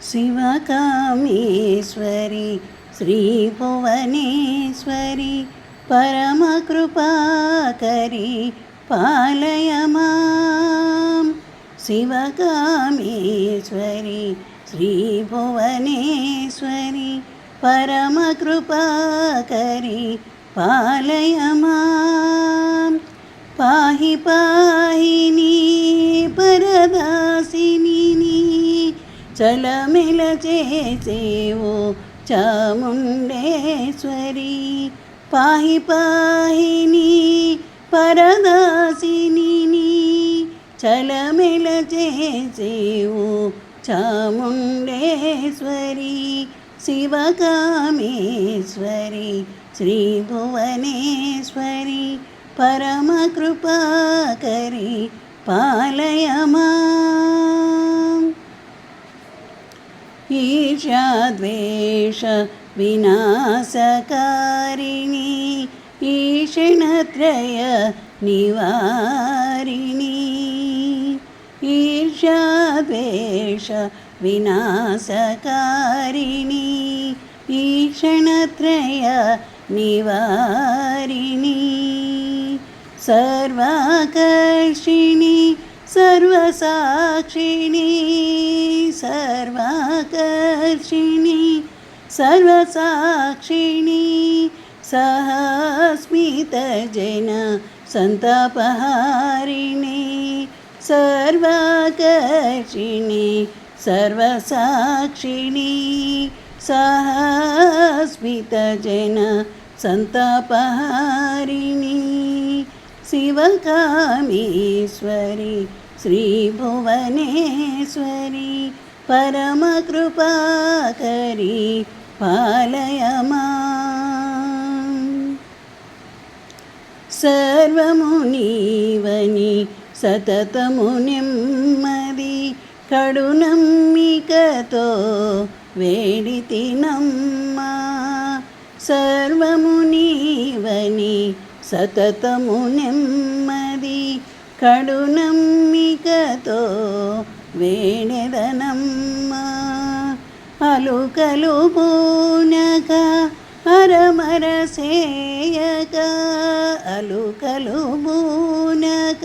శివకామేశ్వరి శ్రీభువనేశ్వరి పరమకృపాకరి పాలయ మాం శివకామేశ్వరి శ్రీభువనేశ్వరి పరమకృపాకరి పాలయ మాం పాహి పాహి నీ పరదాసిని నీ చలమిల చేసేవు చాముండేశ్వరి పాహి పాహి పరదాసిని చలమిల చేసేవు చాముండేశ్వరి. శివకామేశ్వరి శ్రీ శ్రీభువనేశ్వరి పరమకృపాకరి పాలయమా ईर्षद्वेष विनाशकारिणि निवारिणी निवारिणि ईषणत्रय निवारिणी सर्वाकर्षिणी सर्वसाक्षिणी। సర్వాకర్షిణి సర్వసాక్షిణి సర్వాకర్షిణి సర్వసాక్షిణి సహస్మితజన సంతాపహారిణి సర్వాకర్షిణి సర్వసాక్షిణి సహస్మితజన సంతాపహారిణి శివకామేశ్వరి శ్రీభువనేశ్వరి పరమకృపాకరి పాలయ మాం సర్వము నీవని సతతము నెమ్మది కడు నమ్మికతో వేడితి నమ్మా సర్వము నీవని సతతము నెమ్మది కడు నమ్మికతో వేణెదనమ్మా అలుకలు పూనక అరమర సేయక అలుకలు పూనక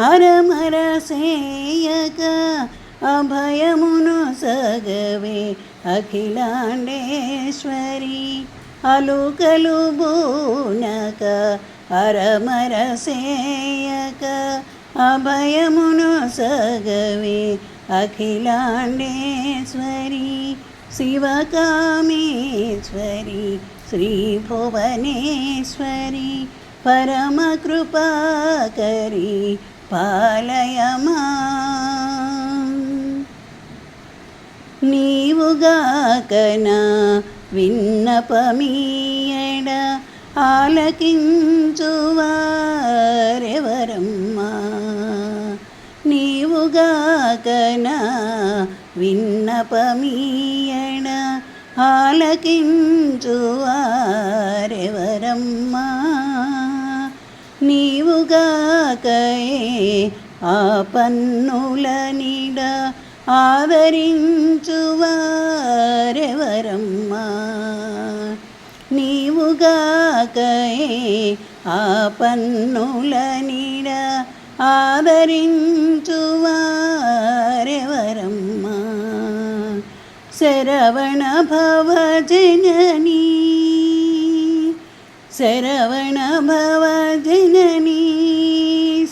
అరమర సేయక అభయమును సగవే అఖిలాండేశ్వరి. అలుకలు బూనక అరమర సేయక అభయమును సగవే అఖిలాండేశ్వరి శివకామేశ్వరి శ్రీ భువనేశ్వరి పరమకృపాకరి పాలయమా. మాం నీవుగాకన విన్నపమీయడ ఆలకించువారెవరమ్మా? నీవుగాకన విన్నపమీయణ ఆలకించువారెవరమ్మా? నీవుగాకయే ఆ పన్నుల నీడ ఆదరించువారెవరమ్మా? నీవుగాకయే ఆ పన్నుల నీడ ఆదరించువారెవరమ్మా? శరవణ భవ జననీ శరవణ భవ జననీ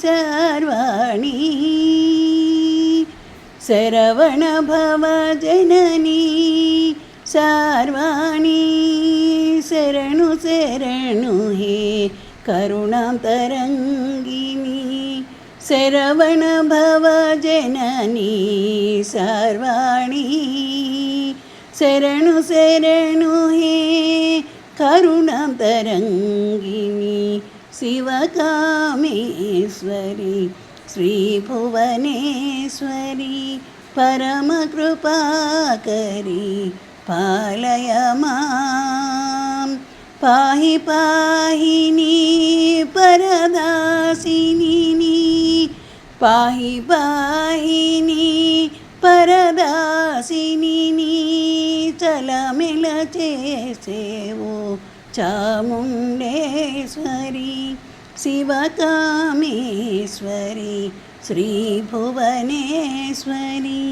సర్వాణి శరవణ భవ జననీ సర్వాణి శరణు. శరణు హే కరుణాంతరంగిణి శరవణ భవ జననీ సర్వాణి శరణు శరణు హే కరుణాంతరంగిణి శివకామేశ్వరి శ్రీభువనేశ్వరి పరమకృపాకరి పాలయ మాం పాహి పాహి పరదాసిని నీ పాహి పాహి పరదాసిని నీ చలమెల చేసేవో చాముండేశ్వరి శివకామేశ్వరి శ్రీ భువనేశ్వరి.